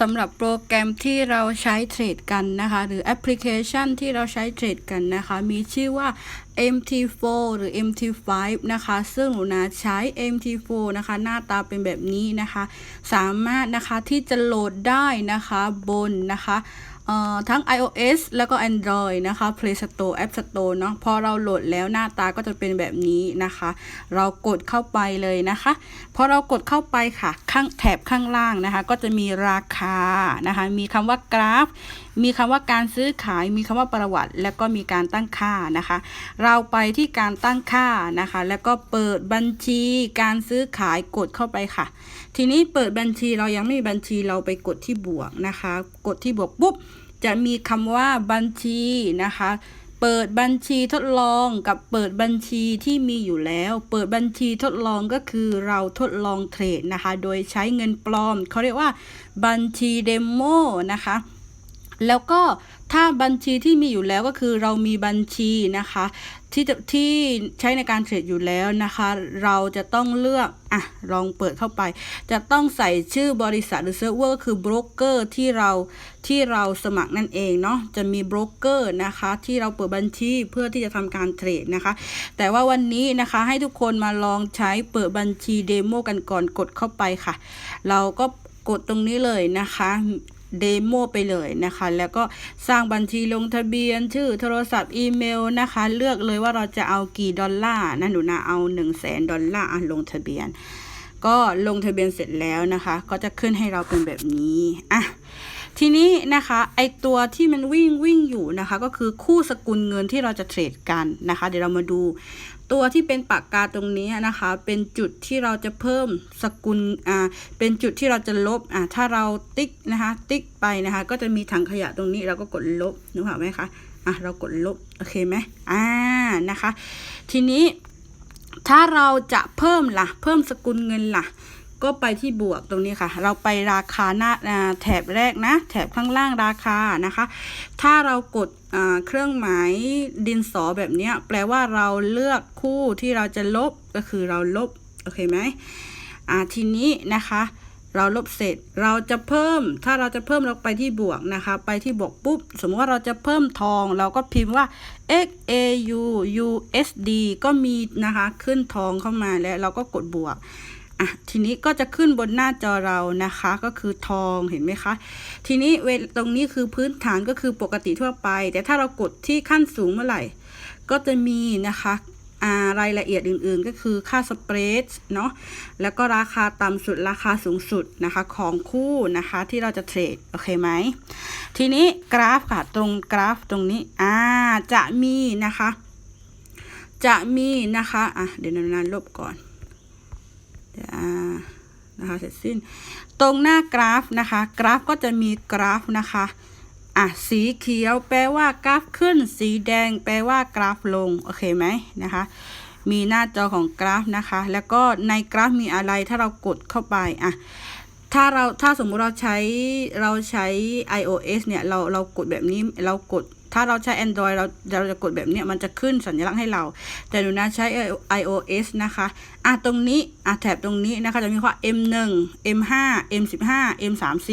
สำหรับโปรแกรมที่เราใช้เทรดกันนะคะ หรือแอปพลิเคชันที่เราใช้เทรดกันนะคะ มีชื่อว่า MT4 หรือ MT5 นะคะ ซึ่งหนูนาใช้ MT4 นะคะ หน้าตาเป็นแบบนี้นะคะ สามารถนะคะที่จะโหลดได้นะคะบนนะคะ ทั้ง iOS แล้วก็ Android นะคะ Play Store App Store เนาะพอเราโหลดแล้วหน้าตาก็จะเป็นแบบนี้นะคะ เรากดเข้าไปเลยนะคะ พอเรากดเข้าไปค่ะ ข้างแถบข้างล่างนะคะ ก็จะมีราคานะคะ มีคำว่ากราฟ มีคำว่าการซื้อขาย มีคำว่าประวัติ แล้วก็มีการตั้งค่านะคะ เราไปที่การตั้งค่านะคะ แล้วก็เปิดบัญชี การซื้อขายกดเข้าไปค่ะ ทีนี้เปิดบัญชีเรายังไม่มีบัญชีเราไปกดที่บวกนะคะ กดที่บวกปุ๊บจะมีคำว่าบัญชีนะคะเปิดบัญชีทดลองกับเปิดบัญชีที่มีอยู่แล้ว เปิดบัญชีทดลองก็คือเราทดลองเทรดนะคะ โดยใช้เงินปลอมเขาเรียกว่าบัญชีเดโมนะคะ แล้วก็ถ้าบัญชีที่มีอยู่แล้วก็คือเรามีบัญชีนะคะที่จะที่ใช้ในการเทรดอยู่แล้วนะคะ เราจะต้องเลือกอะลองเปิดเข้าไป จะต้องใส่ชื่อบริษัทหรือเซิร์ฟเวอร์คือโบรกเกอร์ที่เราที่เราสมัครนั่นเองเนาะจะมีโบรกเกอร์นะคะที่เราเปิดบัญชีเพื่อที่จะทำการเทรดนะคะ แต่ว่าวันนี้นะคะให้ทุกคนมาลองใช้เปิดบัญชีเดโมกันก่อนกดเข้าไปค่ะ เราก็กดตรงนี้เลยนะคะ เดโมไปเลยนะคะ แล้วก็สร้างบัญชีลงทะเบียน ชื่อโทรศัพท์อีเมลนะคะ เลือกเลยว่าเราจะเอากี่ดอลลาร์นะหนูนะเอา1 0 0 0 0แสนดอลลาร์ลงทะเบียน ก็ลงทะเบียนเสร็จแล้วนะคะ ก็จะขึ้นให้เราเป็นแบบนี้อะทีนี้นะคะไอตัวที่มันวิ่งวิ่งอยู่นะคะ ก็คือคู่สกุลเงินที่เราจะเทรดกันนะคะ เดี๋ยวเรามาดู ตัวที่เป็นปากกาตรงนี้นะคะ เป็นจุดที่เราจะเพิ่มสกุลอ่าเป็นจุดที่เราจะลบอ่าถ้าเราติ๊กนะคะ ติ๊กไปนะคะ ก็จะมีถังขยะตรงนี้เราก็กดลบนึกออกไหมคะอะเรากดลบโอเคไหมอ่านะคะ ทีนี้ถ้าเราจะเพิ่มล่ะ เพิ่มสกุลเงินล่ะ ก็ไปที่บวกตรงนี้ค่ะ เราไปราคาหน้าแถบแรกนะ แถบข้างล่างราคานะคะ ถ้าเรากดเครื่องหมายดินสอแบบนี้แปลว่าเราเลือกคู่ที่เราจะลบก็คือเราลบโอเคไหมอ่าทีนี้นะคะเราลบเสร็จเราจะเพิ่ม ถ้าเราจะเพิ่มเราไปที่บวกนะคะ ไปที่บวกปุ๊บ สมมติว่าเราจะเพิ่มทอง เราก็พิมพ์ว่า x a u u s d ก็มีนะคะ ขึ้นทองเข้ามาแล้วเราก็กดบวก อะทีนี้ก็จะขึ้นบนหน้าจอเรานะคะก็คือทองเห็นไหมคะ ทีนี้เวตรงนี้คือพื้นฐานก็คือปกติทั่วไป แต่ถ้าเรากดที่ขั้นสูงเมื่อไหร่ ก็จะมีนะคะอ่ารายละเอียดอื่นๆ ก็คือค่าสเปรดเนาะแล้วก็ราคาต่ำสุดราคาสูงสุดนะคะของคู่นะคะที่เราจะเทรดโอเคไหมทีนี้กราฟค่ะตรงกราฟตรงนี้อ่าจะมีนะคะ จะมีนะคะอะเดี๋ยวนานๆลบก่อน นะคะเสร็จสิ้น ตรงหน้ากราฟนะคะ กราฟก็จะมีกราฟนะคะอะสีเขียวแปลว่ากราฟขึ้น สีแดงแปลว่ากราฟลง โอเคไหมนะคะ มีหน้าจอของกราฟนะคะ แล้วก็ในกราฟมีอะไรถ้าเรากดเข้าไปอะถ้าเราถ้าสมมุติเราใช้เราใช้ iOS เนี่ยเราเรากดแบบนี้เรากด ถ้าเราใช้ Android เราเราจะกดแบบนี้มันจะขึ้นสัญลักษณ์ให้เรา แต่หนูนะใช้ iOS นะคะอะตรงนี้อะแถบตรงนี้นะคะจะมีว่า M1 M5 M15 M30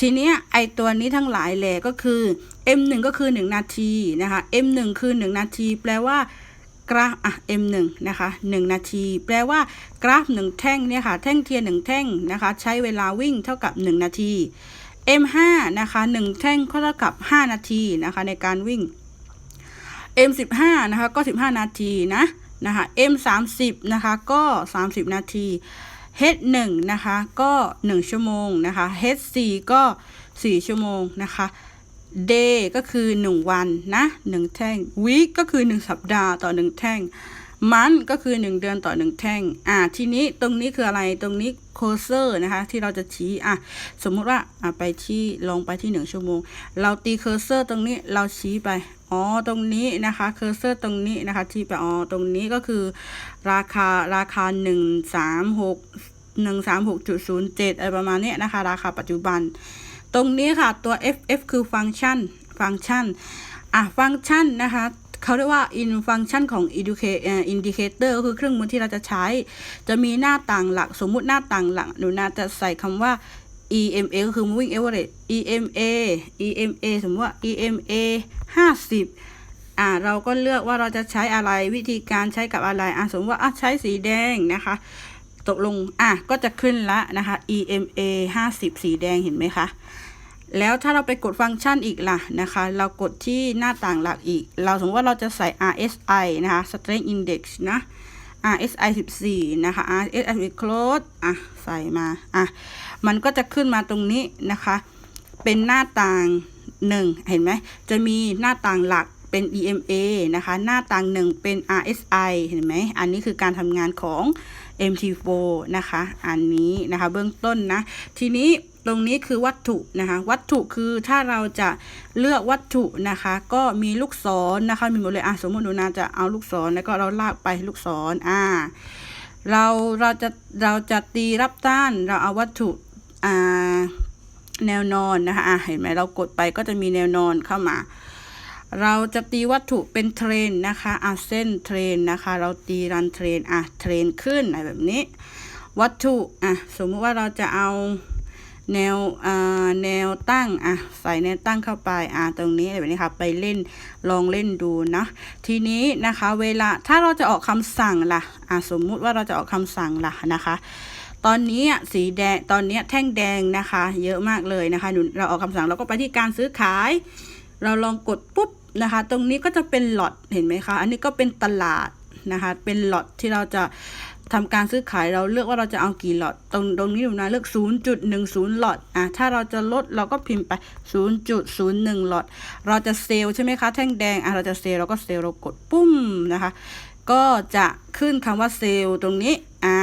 ทีเนี้ยไอตัวนี้ทั้งหลายแหละก็คือ M1 ก็คือ 1 นาทีนะคะ M1 คือ 1 นาที แปลว่ากราฟอะ M1 นะคะ1นาที แปลว่ากราฟ 1 แท่งเนี่ยค่ะ แท่งเทียน1แท่งนะคะ ใช้เวลาวิ่งเท่ากับ 1 นาที M5 นะคะ1แท่งก็เท่ากับ 5 นาทีนะคะในการวิ่ง M15 นะคะก็ 15 นาทีนะนะคะ M30 นะคะก็ 30 นาที H1 นะคะก็ 1 ชั่วโมงนะคะ H4 ก็ 4 ชั่วโมงนะคะ Day ก็คือ 1 วันนะ 1 แท่ง Week ก็คือ 1 สัปดาห์ต่อ 1 แท่ง Month ก็คือ 1 เดือนต่อ 1 แท่ง อ่า ทีนี้ตรงนี้คืออะไร ตรงนี้ cursor นะคะ ที่เราจะชี้ อะ สมมุติว่า อะ ไปที่ ลงไปที่ 1 ชั่วโมง เราตี cursor ตรงนี้ เราชี้ไป อ๋อ ตรงนี้นะคะ cursor ตรงนี้นะคะ ที่ไป อ๋อ ตรงนี้ก็คือ ราคา ราคา 1 3 6 1 3 6 0 7อะไรประมาณนี้นะคะ ราคาปัจจุบัน ตรงนี้ค่ะ ตัว ff คือฟังก์ชัน ฟังก์ชัน อะ ฟังก์ชันนะคะ เขาเรียกว่า in ฟังชันของ educate เอ่อ indicator ก็คือเครื่องมือที่เราจะใช้ จะมีหน้าต่างหลัก สมมุติหน้าต่างหลักหนูนาจะใส่คำว่า EMA ก็คือ moving average EMA EMA สมมติว่า EMA 50อ่าเราก็เลือกว่าเราจะใช้อะไรวิธีการใช้กับอะไรอะสมมติว่าอะใช้สีแดงนะคะ ตกลงอะก็จะขึ้นละนะคะ EMA 50 สีแดงเห็นไหมคะ แล้วถ้าเราไปกดฟังก์ชันอีกล่ะนะคะ เรากดที่หน้าต่างหลักอีก เราสมมติว่าเราจะใส่ RSI นะคะ Strength Index นะ RSI 14 นะคะ RSI close อะ ใส่มา อะ มันก็จะขึ้นมาตรงนี้นะคะ เป็นหน้าต่างหนึ่งเห็นไหม จะมีหน้าต่างหลัก เป็น EMA นะคะ หน้าต่างหนึ่งเป็น RSI เห็นไหม อันนี้คือการทำงานของ MT4 นะคะ อันนี้นะคะเบื้องต้นนะ ทีนี้ตรงนี้คือวัตถุนะคะ วัตถุคือถ้าเราจะเลือกวัตถุนะคะ ก็มีลูกศรนะคะ มีหมดเลยอะสมมติหนูนาจะเอาลูกศรแล้วก็เราลากไปลูกศรอ่าเราเราจะเราจะตีรับต้านเราเอาวัตถุอ่าแนวนอนนะคะอะเห็นไหมเรากดไปก็จะมีแนวนอนเข้ามา เราจะตีวัตถุเป็นเทรนนะคะอะเส้นเทรนนะคะ เราตีรันเทรนอะเทรนขึ้นอะไรแบบนี้ วัตถุอะสมมุติว่าเราจะเอาแนวอ่าแนวตั้งอะใส่แนวตั้งเข้าไปอะตรงนี้แบบนี้ค่ะไปเล่นลองเล่นดูนะทีนี้นะคะ เวลาถ้าเราจะออกคำสั่งล่ะอะสมมุติว่าเราจะออกคำสั่งล่ะนะคะตอนนี้อะสีแดงตอนนี้แท่งแดงนะคะ เยอะมากเลยนะคะหนูเราออกคำสั่งเราก็ไปที่การซื้อขาย เราลองกดปุ๊บ นะคะ ตรงนี้ก็จะเป็นหลอดเห็นไหมคะ อันนี้ก็เป็นตลาดนะคะ เป็นหลอดที่เราจะทำการซื้อขายเราเลือกว่าเราจะเอากี่หลอดตรงตรงนี้หนูนะเลือก 0.10 หลอดอะถ้าเราจะลดเราก็พิมพ์ไป 0.01 หลอด เราจะเซลใช่ไหมคะแท่งแดงอะเราจะเซลเราก็เซลเรากดปุ้มนะคะ ก็จะขึ้นคำว่าเซลตรงนี้อ่า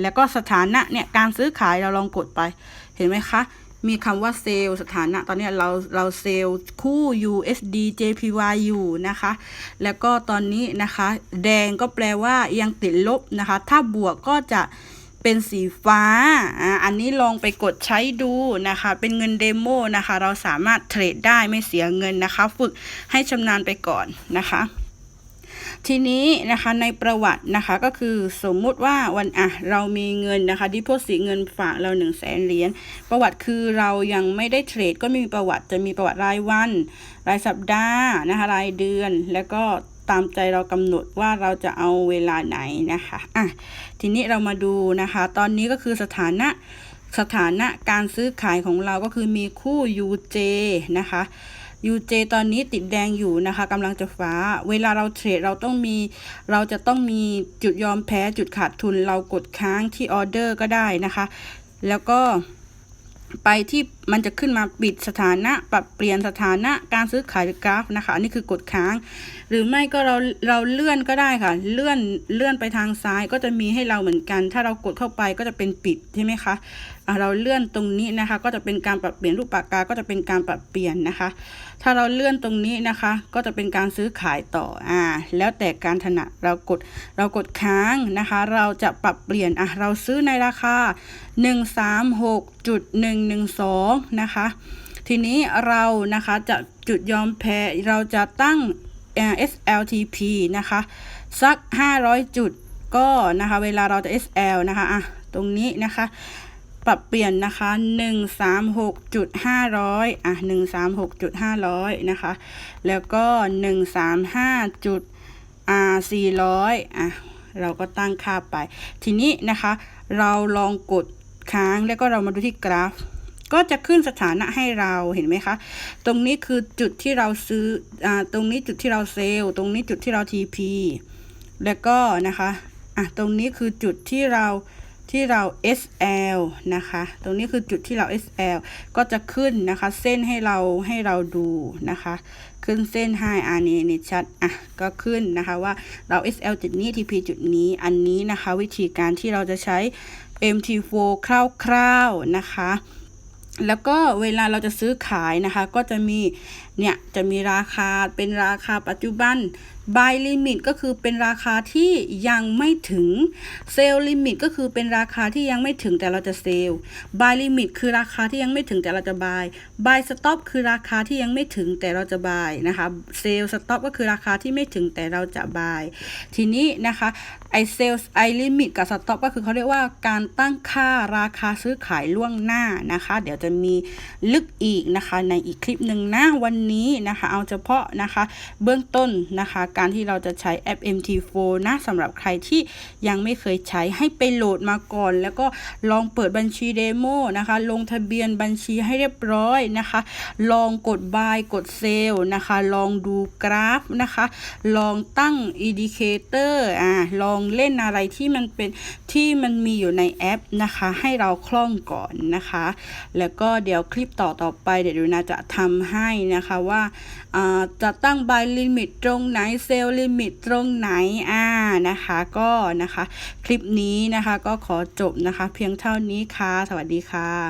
แล้วก็สถานะเนี่ยการซื้อขายเราลองกดไปเห็นไหมคะ มีคำว่าเซลล์สถานะ ตอนนี้เราเราเซลล์คู่ USD JPY อยู่นะคะ แล้วก็ตอนนี้นะคะ แดงก็แปลว่ายังติดลบนะคะ ถ้าบวกก็จะเป็นสีฟ้าอ่าอันนี้ลองไปกดใช้ดูนะคะ เป็นเงินเดโมนะคะ เราสามารถเทรดได้ไม่เสียเงินนะคะ ฝึกให้ชำนาญไปก่อนนะคะ ทีนี้นะคะในประวัตินะคะก็คือสมมุติว่าวันอะเรามีเงินนะคะดิโพสิเงินฝากเรา1นึ่งแสนเหรียญประวัติคือเรายังไม่ได้เทรดก็มีประวัติจะมีประวัติรายวัน รายสัปดาห์นะคะรายเดือนแล้วก็ตามใจเรากำหนดว่าเราจะเอาเวลาไหนนะคะอะทีนี้เรามาดูนะคะ ตอนนี้ก็คือสถานะสถานะการซื้อขายของเราก็คือมีคู่ UJ นะคะ UJ ตอนนี้ติดแดงอยู่นะคะกำลังจะฟ้า เวลาเราเทรดเราต้องมี เราจะต้องมีจุดยอมแพ้จุดขาดทุน เรากดค้างที่ออเดอร์ก็ได้นะคะ แล้วก็ไปที่มันจะขึ้นมาปิดสถานะ ปรับเปลี่ยนสถานะการซื้อขายกราฟนะคะ อันนี้คือกดค้าง หรือไม่ก็เราเราเลื่อนก็ได้ค่ะ เลื่อนเลื่อนไปทางซ้ายก็จะมีให้เราเหมือนกัน ถ้าเรากดเข้าไปก็จะเป็นปิดใช่ไหมคะ เราเลื่อนตรงนี้นะคะ ก็จะเป็นการปรับเปลี่ยนรูปปากกา ก็จะเป็นการปรับเปลี่ยนนะคะ ถ้าเราเลื่อนตรงนี้นะคะ ก็จะเป็นการซื้อขายต่ออ่าแล้วแต่การถนัดเรากดเรากดค้างนะคะ เราจะปรับเปลี่ยนอะเราซื้อในราคา 136.112 นะคะ ทีนี้เรานะคะจะจุดยอมแพ้เราจะตั้ง SLTP นะคะ สัก 500 จุดก็นะคะ เวลาเราจะ SL นะคะอะตรงนี้นะคะ ปรับเปลี่ยนนะคะ 136.500 อะ 136.500 นะคะ แล้วก็ 135 จุดอ่า400 อะ เราก็ตั้งค่าไป ทีนี้นะคะ เราลองกดค้างแล้วก็เรามาดูที่กราฟ ก็จะขึ้นสถานะให้เราเห็นไหมคะ ตรงนี้คือจุดที่เราซื้ออ่าตรงนี้จุดที่เราเซลล์ ตรงนี้จุดที่เรา TP แล้วก็นะคะ อะ ตรงนี้คือจุดที่เรา ที่เรา SL นะคะ ตรงนี้คือจุดที่เรา SL ก็จะขึ้นนะคะ เส้นให้เราให้เราดูนะคะ ขึ้นเส้นให้อันนี้นี่ชัดอะก็ขึ้นนะคะว่าเรา SL จุดนี้ TP จุดนี้อันนี้นะคะ วิธีการที่เราจะใช้ MT4 คร่าวๆนะคะ แล้วก็เวลาเราจะซื้อขายนะคะ ก็จะมี เนี่ยจะมีราคาเป็นราคาปัจจุบัน buy limit ก็คือเป็นราคาที่ยังไม่ถึง sell limit ก็คือเป็นราคาที่ยังไม่ถึงแต่เราจะ sell buy limit คือราคาที่ยังไม่ถึงแต่เราจะ buy buy stop คือราคาที่ยังไม่ถึงแต่เราจะ buy นะคะ sell stop ก็คือราคาที่ไม่ถึงแต่เราจะ buy ทีนี้นะคะไอ sell ไอ limit กับ stop ก็คือเขาเรียกว่าการตั้งค่าราคาซื้อขายล่วงหน้านะคะ เดี๋ยวจะมีลึกอีกนะคะในอีกคลิปหนึ่งนะวันนี้นะคะ เอาเฉพาะนะคะ เบื้องต้นนะคะ การที่เราจะใช้แอป MT4 นะสำหรับใครที่ยังไม่เคยใช้ให้ไปโหลดมาก่อน แล้วก็ลองเปิดบัญชีเดโมนะคะ ลงทะเบียนบัญชีให้เรียบร้อยนะคะ ลองกด buy กด sell นะคะ ลองดูกราฟนะคะ ลองตั้ง indicator อ่าลองเล่นอะไรที่มันเป็นที่มันมีอยู่ในแอปนะคะ ให้เราคล่องก่อนนะคะ แล้วก็เดี๋ยวคลิปต่อต่อไปเดี๋ยวดูนาจะทำให้นะคะว่าอ่าจะตั้ง buy limit ตรงไหน sell limit ตรงไหนอ่านะคะก็นะคะ คลิปนี้นะคะก็ขอจบนะคะ เพียงเท่านี้ค่ะ สวัสดีค่ะ